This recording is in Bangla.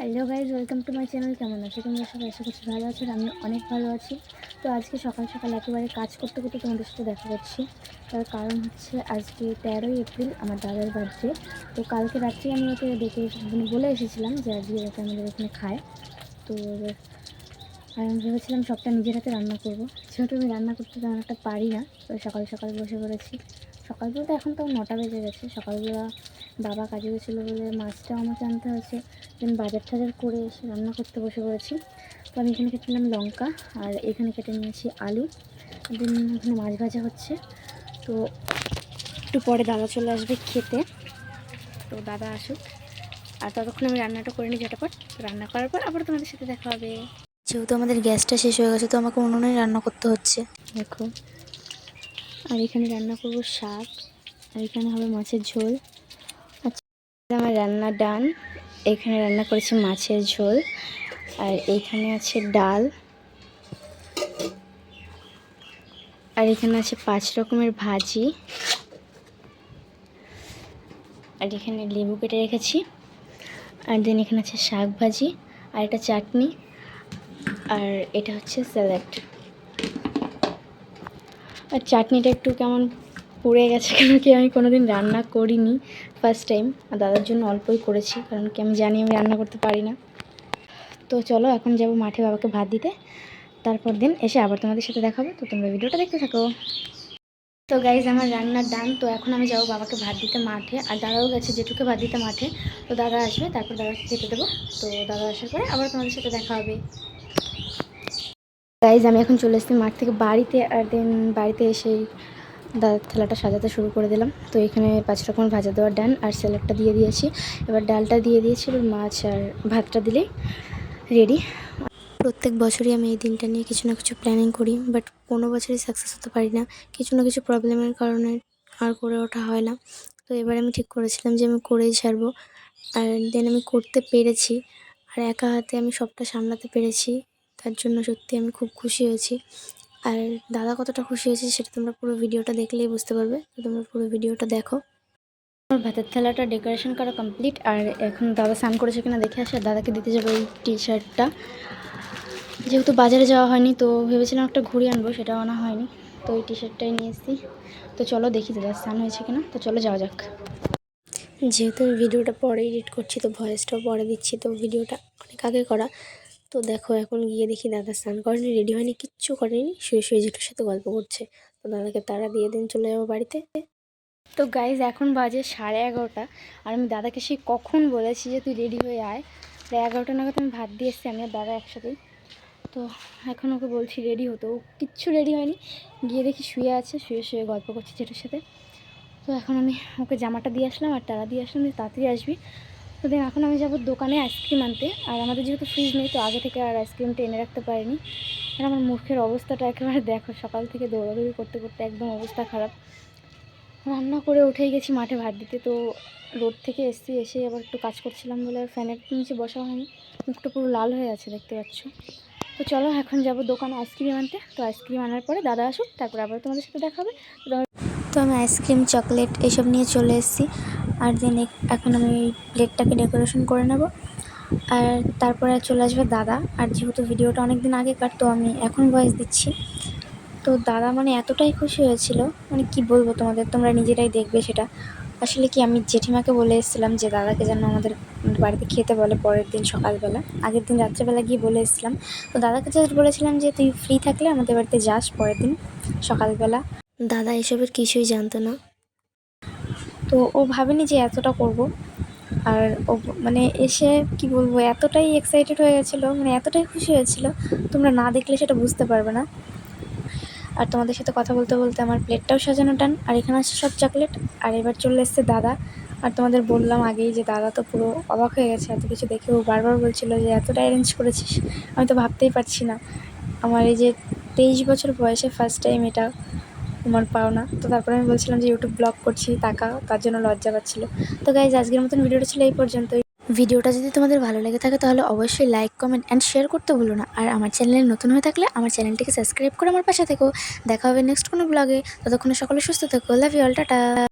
Hello guys welcome to my channel. কেমন আছো? তোমরা সবাই আশা করছি ভালো আছো আমি অনেক ভালো আছি। তো আজকে সকাল সকাল একেবারে কাজ করতে করতে তোমাদের সাথে দেখা করছি। তার কারণ হচ্ছে আজকে তেরোই এপ্রিল, আমার দাদার বার্থডে তো কালকে রাত্রে আমি ওকে ডেকে মানে বলে এসেছিলাম যে আজকে ওকে আমাদের এখানে খায়। তো আমি ভেবেছিলাম সবটা নিজের হাতে রান্না করব। যেহেতু আমি রান্না করতে তেমন একটা পারি না, তো সকাল সকাল বসে পড়েছি। সকাল বলতে এখন তো নটা বেজে গেছে। সকালবেলা বাবা কাজে গেছিল বলে মাছটা আমাকে আনতে হয়েছে। দেন বাজার টাজার করে এসে রান্না করতে বসে পড়েছি। তো আমি এখানে কেটে নিলাম লঙ্কা আর এখানে কেটে নিয়েছি আলু। দেন এখানে মাছ ভাজা হচ্ছে। তো একটু পরে দাদা চলে আসবে খেতে। তো দাদা আসুক। আর ততক্ষণ আমি রান্নাটা করে নিই ঝটাপট। রান্না করার পর আবার তোমাদের সাথে দেখা হবে। যেহেতু আমাদের গ্যাসটা শেষ হয়ে গেছে তো আমাকে উনুনে রান্না করতে হচ্ছে। দেখো। আর এখানে রান্না করব শাক। আর এখানে হবে মাছের ঝোল। আমার রান্না ডান, এখানে রান্না করেছি মাছের ঝোল, আর এইখানে আছে ডাল, আর এখানে আছে পাঁচ রকমের ভাজি, আর এখানে লেবু কেটে রেখেছি, আর দেন এখানে আছে শাক ভাজি, আর এটা চাটনি, আর এটা হচ্ছে স্যালাড। আর চাটনিটা একটু কেমন পুড়ে গেছে, কেন কি আমি কোনোদিন রান্না করিনি ফার্স্ট টাইম আর দাদার জন্য অল্পই করেছি, কারণ কি আমি জানি আমি রান্না করতে পারি না। তো চলো, এখন যাব মাঠে বাবাকে ভাত দিতে। তারপর দিন এসে আবার তোমাদের সাথে দেখাবো। তো তোমরা ভিডিওটা দেখতে থাকো। তো গাইজ আমার রান্নার ডান তো এখন আমি যাব বাবাকে ভাত দিতে মাঠে। আর দাদাও গেছে যেটুকু ভাত দিতে মাঠে। তো দাদা আসবে, তারপর দাদাকে খেতে দেবো। তো দাদা আসার পরে আবার তোমাদের সাথে দেখা হবে। গাইজ আমি এখন চলে এসেছি মাঠ থেকে বাড়িতে। আর দেন বাড়িতে এসে থালাটা সাজাতে শুরু করে দিলাম। তো এখানে পাঁচ রকমের ভাজা দেওয়ার ডান আর স্যালাডটা দিয়ে দিয়েছি। এবার ডালটা দিয়ে দিয়েছি, এবার মাছ আর ভাতটা দিলেই রেডি। প্রত্যেক বছরই আমি এই দিনটা নিয়ে কিছু না কিছু প্ল্যানিং করি বাট কোনো বছরই সাকসেস হতে পারি না। কিছু না কিছু প্রবলেমের কারণে আর করে ওঠা হয় না। তো এবার আমি ঠিক করেছিলাম যে আমি করেই ছাড়বো। আর দেন আমি করতে পেরেছি, আর একা হাতে আমি সবটা সামলাতে পেরেছি। তার জন্য সত্যি আমি খুব খুশি হয়েছি। আর দাদা কতটা খুশি হয়েছে সেটা তোমরা পুরো ভিডিওটা দেখলেই বুঝতে পারবে। তো তোমরা পুরো ভিডিওটা দেখো। আমার ভাতের থালাটা ডেকোরেশন করা কমপ্লিট আর এখন দাদা স্নান করেছে কিনা দেখে আসে দাদাকে দিতে যাব এই টি শার্টটা যেহেতু বাজারে যাওয়া হয়নি, তো ভেবেছিলাম একটা ঘুড়ি আনব সেটা আনা হয়নি। তো এই টি শার্টটাই নিয়ে এসেছি। তো চলো দেখি দাদা স্নান হয়েছে কিনা। তো চলো যাওয়া যাক। যেহেতু আমি ভিডিওটা পরে এডিট করছি, তো ভয়েসটাও পরে দিচ্ছি, তো ভিডিওটা অনেক আগে করা। তো দেখো এখন গিয়ে দেখি দাদা স্নান করেনি রেডি হয়নি, কিচ্ছু করেনি, শুয়ে শুয়ে জেঠুর সাথে গল্প করছে। তো দাদাকে তারা দিয়ে দিন, চলে যাব বাড়িতে। তো গাইজ এখন বাজে সাড়ে এগারোটা, আর আমি দাদাকে সেই কখন বলেছি যে তুই রেডি হয়ে আয়। প্রায় এগারোটা নাগাদ আমি ভাত দিয়ে এসেছি, আমি আর দাদা একসাথেই। তো এখন ওকে বলছি রেডি হতো, ও কিচ্ছু রেডি হয়নি। গিয়ে দেখি শুয়ে আছে, শুয়ে শুয়ে গল্প করছে জেঠুর সাথে। তো এখন আমি ওকে জামাটা দিয়ে আসলাম, আর তারা দিয়ে আসলাম যে তাড়াতাড়ি আসবি। তো দেন এখন আমি যাব দোকানে আইসক্রিম আনতে। আর আমাদের যেহেতু ফ্রিজ নেই, তো আগে থেকে আর আইসক্রিমটা এনে রাখতে পারিনি। আর আমার মুখের অবস্থাটা একেবারে দেখো, সকাল থেকে দৌড়াদৌড়ি করতে করতে একদম অবস্থা খারাপ। রান্না করে উঠেই গেছি মাঠে ভাত দিতে, তো রোড থেকে এসছি, এসে আবার একটু কাজ করছিলাম বলে ফ্যানের নিচে বসা হয়নি। মুখটা পুরো লাল হয়ে আছে, দেখতে পাচ্ছ। তো চলো, এখন যাব দোকানে আইসক্রিম আনতে। তো আইসক্রিম আনার পরে দাদা আসুক, তারপর আবার তোমাদের সাথে দেখা হবে। তো তো আমি আইসক্রিম, চকলেট এসব নিয়ে চলে এসেছি। আর দেন এখন আমি প্লেটটাকে ডেকোরেশন করে নেব। আর তারপরে চলে আসবে দাদা। আর যেহেতু ভিডিওটা অনেক দিন আগেকার তো আমি এখন ভয়েস দিচ্ছি। তো দাদা মানে এতটাই খুশি হয়েছিল। মানে কি বলব তোমাদের, তোমরা নিজেরাই দেখবে সেটা। আসলে কি আমি জেঠিমাকে বলে এসেছিলাম যে, দাদাকে যেন আমাদের বাড়িতে খেতে বলে পরের দিন সকালবেলা। আগের দিন রাত্রেবেলা গিয়ে বলে এসেছিলাম। তো দাদাকে জাস্ট বলেছিলাম যে, তুই ফ্রি থাকলে আমাদের বাড়িতে যাস পরের দিন সকালবেলা। দাদা, এসবের কিছুই জানতো না। তো ও ভাবেনি যে এতটা করব। আর ও মানে এসে কি বলব, এতটাই এক্সাইটেড হয়ে গেছিল মানে এতটাই খুশি হয়েছিল, তোমরা না দেখলে সেটা বুঝতে পারবে না। আর তোমাদের সাথে কথা বলতে বলতে আমার প্লেটটাও সাজানো টান, আর এখানে আসছে সব চকলেট আর এবার চলে এসছে দাদা। আর তোমাদের বললাম আগেই যে দাদা তো পুরো অবাক হয়ে গেছে, এত কিছু দেখে ও বারবার বলছিল যে এতটা অ্যারেঞ্জ করেছিস, আমি তো ভাবতেই পারছি না। আমার এই যে তেইশ বছর বয়সে ফার্স্ট টাইম এটা আমার পাওনা তো তারপরে আমি বলছিলাম যে ইউটিউব ব্লগ করছি, টাকা, তার জন্য লজ্জা পাচ্ছিলো। তো গাইজ আজকের মতন ভিডিওটা ছিল এই পর্যন্তই। ভিডিওটা যদি তোমাদের ভালো লেগে থাকে তাহলে অবশ্যই লাইক কমেন্ট অ্যান্ড শেয়ার করতে ভুলো না। আর আমার চ্যানেলে নতুন হয়ে থাকলে আমার চ্যানেলটিকে সাবস্ক্রাইব করে আমার পাশে থেকো। দেখা হবে নেক্সট কোনো ব্লগে ততক্ষণে সকলে সুস্থ থেকো। Love you all tata.